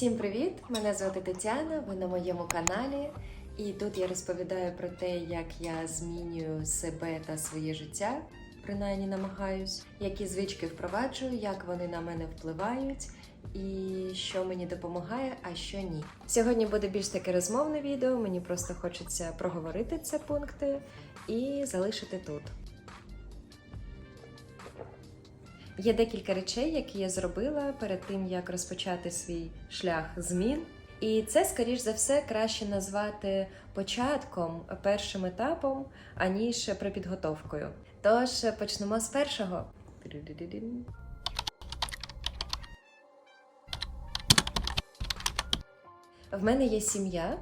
Всім привіт! Мене звати Тетяна. Ви на моєму каналі. І тут я розповідаю про те, як я змінюю себе та своє життя, принаймні намагаюсь, які звички впроваджую, як вони на мене впливають, і що мені допомагає, а що ні. Сьогодні буде більш таке розмовне відео. Мені просто хочеться проговорити ці пункти і залишити тут. Є декілька речей, які я зробила перед тим, як розпочати свій шлях змін. І це, скоріш за все, краще назвати початком, першим етапом, аніж препідготовкою. Тож почнемо з першого. В мене є сім'я,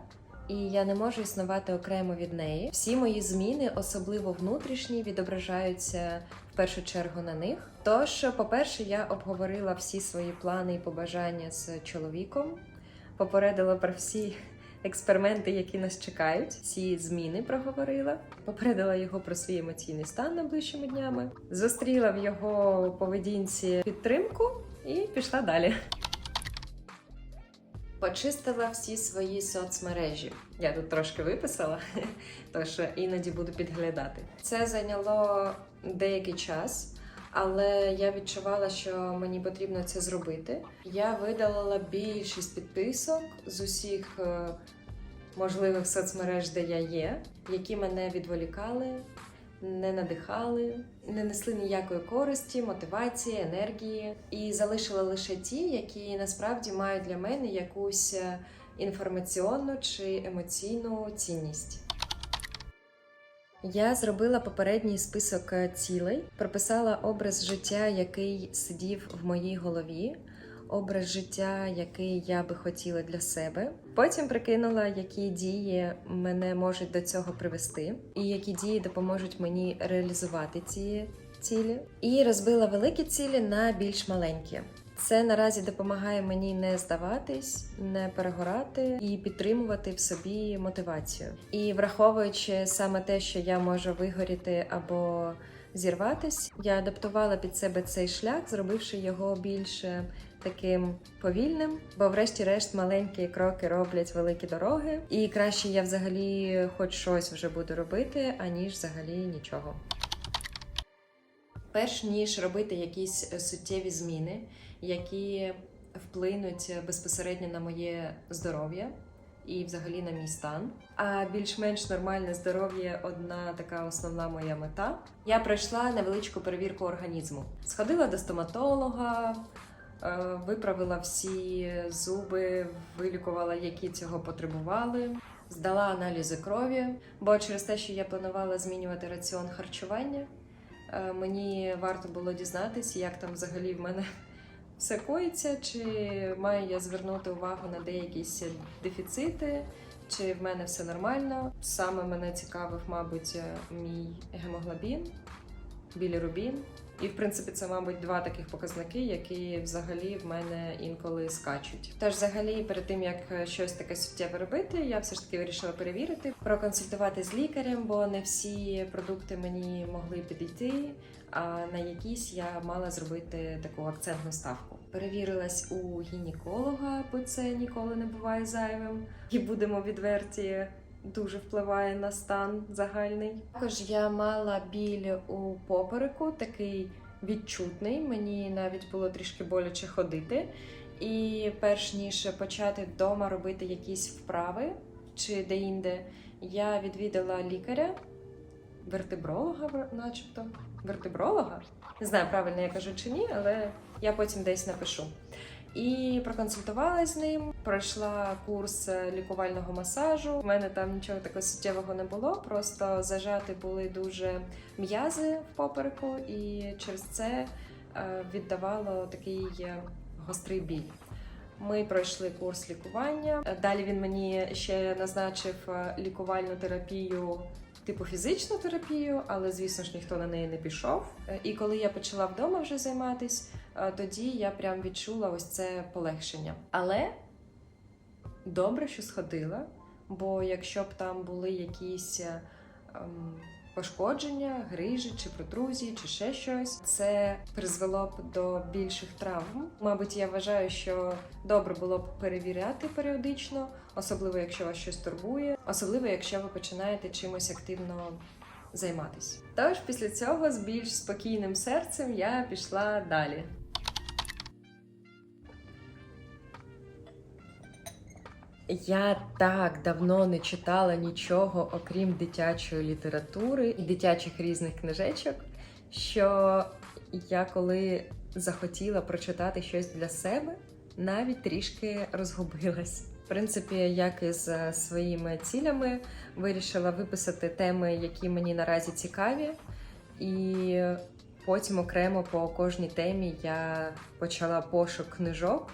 і я не можу існувати окремо від неї. Всі мої зміни, особливо внутрішні, відображаються першу чергу на них. Тож, по-перше, я обговорила всі свої плани і побажання з чоловіком, попередила про всі експерименти, які нас чекають. Всі зміни проговорила, попередила його про свій емоційний стан найближчими днями, зустріла в його поведінці підтримку і пішла далі. Почистила всі свої соцмережі. Я тут трошки виписала, тож іноді буду підглядати. Це зайняло деякий час, але я відчувала, що мені потрібно це зробити. Я видалила більшість підписок з усіх е, можливих соцмереж, де я є, які мене відволікали, не надихали, не несли ніякої користі, мотивації, енергії, і залишила лише ті, які насправді мають для мене якусь е, інформаційну чи емоційну цінність. Я зробила попередній список е, цілей, прописала образ життя, який сидів в моїй голові, образ життя, який я би хотіла для себе. Потім прикинула, які дії мене можуть до цього привести, і які дії допоможуть мені реалізувати ці цілі. І розбила великі цілі на більш маленькі. Це наразі допомагає мені не здаватись, не перегорати і підтримувати в собі мотивацію. І враховуючи саме те, що я можу вигоріти або зірватись, я адаптувала під себе цей шлях, зробивши його більше таким повільним, бо, врешті-решт, маленькі кроки роблять великі дороги, і краще я взагалі хоч щось вже буду робити, аніж взагалі нічого. Перш ніж робити якісь е, суттєві зміни, які вплинуть безпосередньо на моє здоров'я і взагалі на мій стан. А більш-менш нормальне здоров'я одна така основна моя мета. Я пройшла невеличку перевірку організму. Сходила до стоматолога, е, виправила всі зуби, вилікувала, які цього потребували. Здала аналізи крові, бо через те, що я планувала змінювати раціон харчування, е, мені варто було дізнатися, як там взагалі в мене все коїться, чи маю я звернути увагу на деякісь дефіцити, чи в мене все нормально. Саме мене цікавив, мабуть, мій гемоглобін, білірубін. І, в принципі, це, мабуть, два таких показники, які взагалі в мене інколи скачуть. Тож, взагалі, перед тим як щось таке суттєве робити, я все ж таки вирішила перевірити, проконсультувати з лікарем, бо не всі продукти мені могли підійти. А на якісь я мала зробити таку акцентну ставку. Перевірилась у гінеколога, бо це ніколи не буває зайвим. І будемо відверті, дуже впливає на стан загальний. Також я мала біль у попереку, такий відчутний. Мені навіть було трішки боляче ходити. І перш ніж почати вдома робити якісь вправи чи де-інде, я відвідала лікаря, вертебролога, начебто. Вертебролога? Не знаю, правильно я кажу чи ні, але я потім десь напишу. І проконсультувалася з ним, пройшла курс лікувального масажу. У мене там нічого такого суттєвого не було, просто зажати були дуже м'язи в попереку, і через це е, віддавало такий е, гострий біль. Ми пройшли курс лікування. Далі він мені ще назначив е, лікувальну терапію. Типу фізичну терапію, але звісно ж ніхто на неї не пішов. Е, І коли я почала вдома вже займатись, е, тоді я прям відчула ось це полегшення. Але добре, що сходила, бо якщо б там були якісь е, ем, пошкодження, грижі чи протрузії, чи ще щось. Це призвело б до більших травм. Мабуть, я вважаю, що добре було б перевіряти періодично, особливо якщо вас щось турбує, особливо якщо ви починаєте чимось активно займатися. Тож після цього з більш спокійним серцем я пішла далі. Я так давно не читала нічого, окрім дитячої літератури і дитячих різних книжечок, що я коли захотіла прочитати щось для себе, навіть трішки розгубилась. В принципі, як і з своїми цілями, вирішила виписати теми, які мені наразі цікаві, і потім окремо по кожній темі я почала пошук книжок,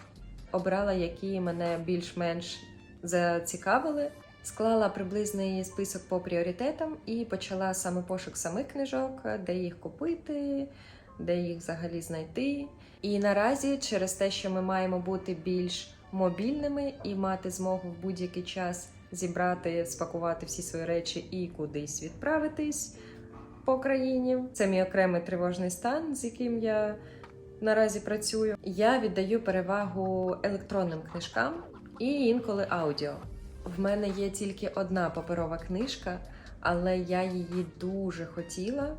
обрала, які мене більш-менш зацікавили, склала приблизний список по пріоритетам і почала саме пошук самих книжок, де їх купити, де їх взагалі знайти. І наразі, через те, що ми маємо бути більш мобільними і мати змогу в будь-який час зібрати, спакувати всі свої речі і кудись відправитись по країні. Це мій окремий тривожний стан, з яким я наразі працюю. Я віддаю перевагу електронним книжкам і інколи аудіо. В мене є тільки одна паперова книжка, але я її дуже хотіла,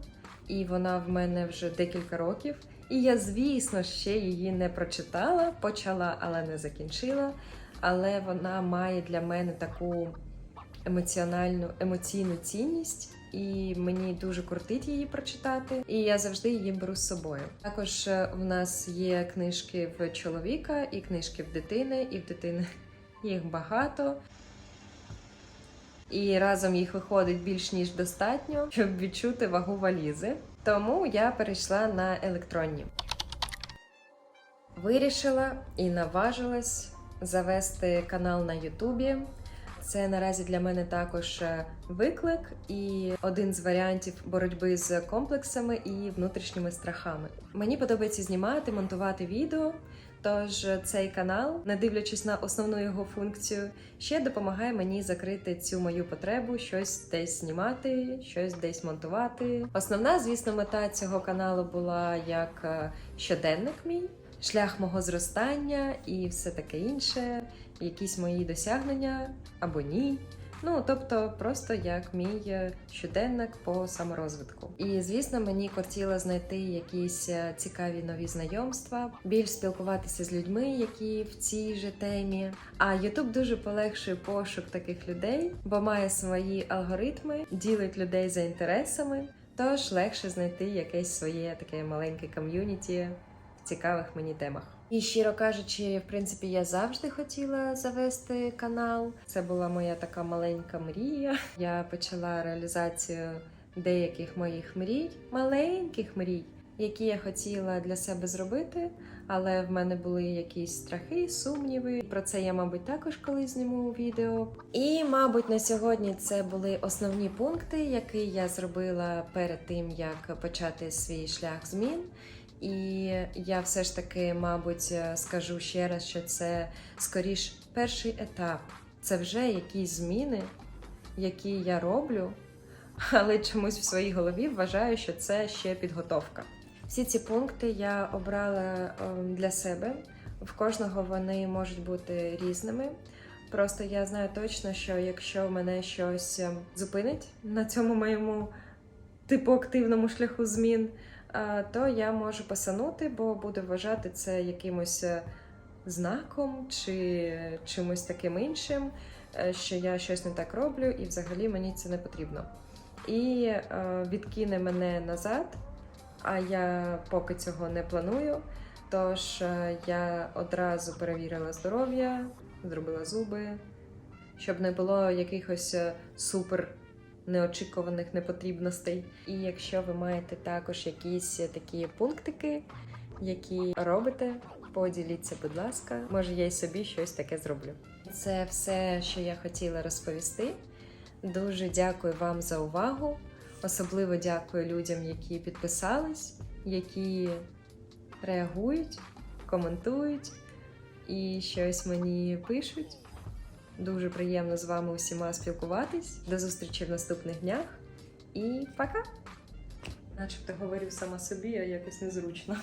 і вона в мене вже декілька років. І я, звісно, ще її не прочитала, почала, але не закінчила. Але вона має для мене таку емоціональну емоційну цінність, і мені дуже кортить її прочитати. І я завжди її беру з собою. Також е, в нас є книжки в чоловіка і книжки в дитини, і в дитини їх багато. І разом їх виходить більш ніж достатньо, щоб відчути вагу валізи. Тому я перейшла на електронні. Вирішила і наважилась завести канал на Ютубі. Це наразі для мене також е, виклик і один з варіантів боротьби з комплексами і внутрішніми страхами. Мені подобається знімати, монтувати відео. Тож цей канал, не дивлячись на основну його функцію, ще допомагає мені закрити цю мою потребу, щось десь знімати, щось десь монтувати. Основна, звісно, мета цього каналу була як е, щоденник мій, шлях мого зростання і все таке інше, якісь мої досягнення або ні. Ну, тобто, просто як мій е, щоденник по саморозвитку. І звісно, мені хотіло знайти якісь е, цікаві нові знайомства, більш спілкуватися з людьми, які в цій же темі. А YouTube дуже полегшує пошук таких людей, бо має свої алгоритми, ділить людей за інтересами. Тож легше знайти якесь своє таке маленьке ком'юніті в цікавих мені темах. І щиро кажучи, в принципі, я завжди хотіла завести канал. Це була моя така маленька мрія. Я почала реалізацію деяких моїх мрій, маленьких мрій, які я хотіла для себе зробити. Але в мене були якісь страхи, сумніви. Про це я, мабуть, також колись зніму відео. І, мабуть, на сьогодні це були основні пункти, які я зробила перед тим, як почати свій шлях змін. І я все ж таки, мабуть, скажу ще раз, що це скоріш перший етап. Це вже якісь зміни, які я роблю, але чомусь в своїй голові вважаю, що це ще підготовка. Всі ці пункти я обрала ем, для себе. В кожного вони можуть бути різними. Просто я знаю точно, що якщо мене щось ем, зупинить на цьому моєму типу активному шляху змін, то я можу посанути, бо буду вважати це якимось е, знаком чи чимось таким іншим, е, що я щось не так роблю, і взагалі мені це не потрібно. І е, відкине мене назад, а я поки цього не планую. Тож я одразу перевірила здоров'я, зробила зуби, щоб не було якихось супер неочікуваних непотрібностей. І якщо ви маєте також якісь такі пунктики, які робите, поділіться, будь ласка, може я й собі щось таке зроблю. Це все, що я хотіла розповісти. Дуже дякую вам за увагу. Особливо дякую людям, які підписались, які реагують, коментують і щось мені пишуть. Дуже приємно з вами усіма спілкуватись. До зустрічі в наступних днях і пока! Начебто говорю сама собі, а якось незручно.